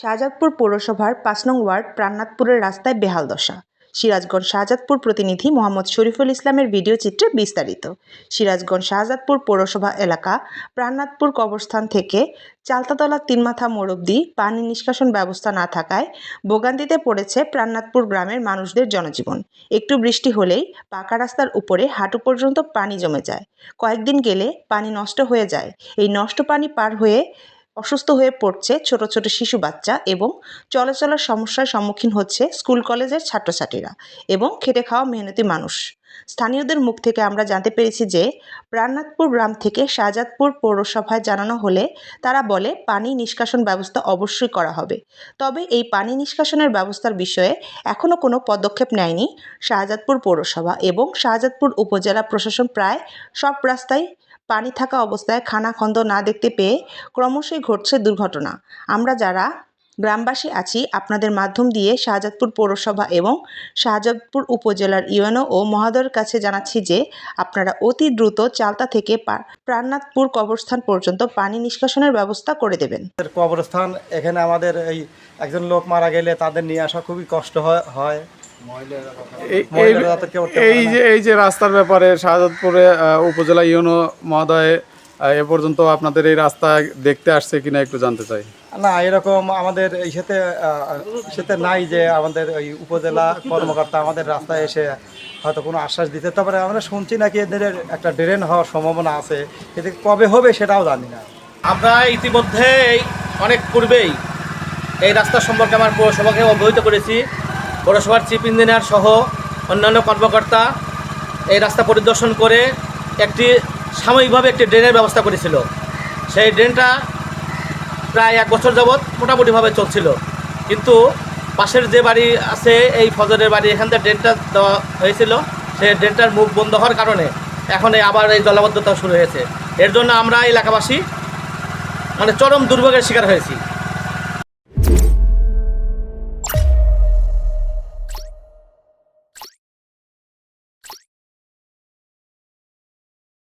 শাহজাদপুর পৌরসভার পাঁচ নং ওয়ার্ড প্রাণনাথপুরের রাস্তায় বেহাল দশা। সিরাজগঞ্জ শাহজাদপুর প্রতিনিধি মোহাম্মদ শরীফুল ইসলামের ভিডিও চিত্রে বিস্তারিত। সিরাজগঞ্জ শাহজাদপুর পৌরসভা এলাকা প্রাণনাথপুর কবরস্থান থেকে চালতাতলা তিনমাথা মোড় অব্দি পানি নিষ্কাশন ব্যবস্থা না থাকায় ভোগান্তিতে পড়েছে প্রাণনাথপুর গ্রামের মানুষদের জনজীবন। একটু বৃষ্টি হলেই পাকা রাস্তার উপরে হাঁটু পর্যন্ত পানি জমে যায়। কয়েকদিন গেলে পানি নষ্ট হয়ে যায়। এই নষ্ট পানি পার হয়ে অসুস্থ হয়ে পড়ছে ছোট ছোট শিশু বাচ্চা এবং চলাচলের সমস্যার সম্মুখীন হচ্ছে স্কুল কলেজের ছাত্রছাত্রীরা এবং খেটে খাওয়া মেহনতি মানুষ। স্থানীয়দের মুখ থেকে আমরা জানতে পেরেছি যে প্রাণনাথপুর গ্রাম থেকে শাহজাদপুর পৌরসভায় জানানো হলে তারা বলে পানি নিষ্কাশন ব্যবস্থা অবশ্যই করা হবে। তবে এই পানি নিষ্কাশনের ব্যবস্থার বিষয়ে এখনও কোনো পদক্ষেপ নেয়নি শাহজাদপুর পৌরসভা এবং শাহজাদপুর উপজেলা প্রশাসন। প্রায় সব রাস্তায় পানি থাকা অবস্থায় খানাখন্দ না দেখতে পেয়ে ক্রমশই ঘটছে দুর্ঘটনা। আমরা যারা গ্রামবাসী আছি, আপনাদের মাধ্যম দিয়ে শাহজাদপুর পৌরসভা এবং শাহজাদপুর উপজেলার ইউএনও ও মহাদয়ের কাছে জানাচ্ছি যে, আপনারা অতি দ্রুত চালতা থেকে প্রাণনাথপুর কবরস্থান পর্যন্ত পানি নিষ্কাশনের ব্যবস্থা করে দেবেন। কবরস্থান, এখানে আমাদের এই একজন লোক মারা গেলে তাদের নিয়ে আসা খুবই কষ্ট হয়। এই-। যে এই যে রাস্তার ব্যাপারে শাহজাদপুরে উপজেলা ইউনো মহোদয় এ পর্যন্ত আপনাদের এই রাস্তা দেখতে আসছে কিনা একটু জানতে চাই। না এরকম আমাদের এই সাথে সাথে নাই যে আমাদের ওই উপজেলা কর্মকর্তা আমাদের রাস্তায় এসে হয়তো কোনো আশ্বাস দিতে। তারপরে আমরা শুনছি নাকি এদের একটা ড্রেন হওয়ার সম্ভাবনা আছে। এতে কবে হবে সেটাও জানি না। আমরা ইতিমধ্যে অনেক পূর্বেই এই রাস্তা সম্পর্কে আমার পৌরসভাকে অবহিত করেছি। পৌরসভার চিফ ইঞ্জিনিয়ার সহ অন্যান্য কর্মকর্তা এই রাস্তা পরিদর্শন করে একটি সাময়িকভাবে একটি ড্রেনের ব্যবস্থা করেছিল। সেই ড্রেনটা প্রায় এক বছর যাবৎ মোটামুটিভাবে চলছিল। কিন্তু পাশের যে বাড়ি আছে, এই ফজরের বাড়ি, এখান থেকে ড্রেনটা দেওয়া হয়েছিল। সেই ড্রেনটার মুখ বন্ধ হওয়ার কারণে এখন আবার এই জলাবদ্ধতা শুরু হয়েছে। এর জন্য আমরা এলাকাবাসী মানে চরম দুর্ভোগের শিকার হয়েছি।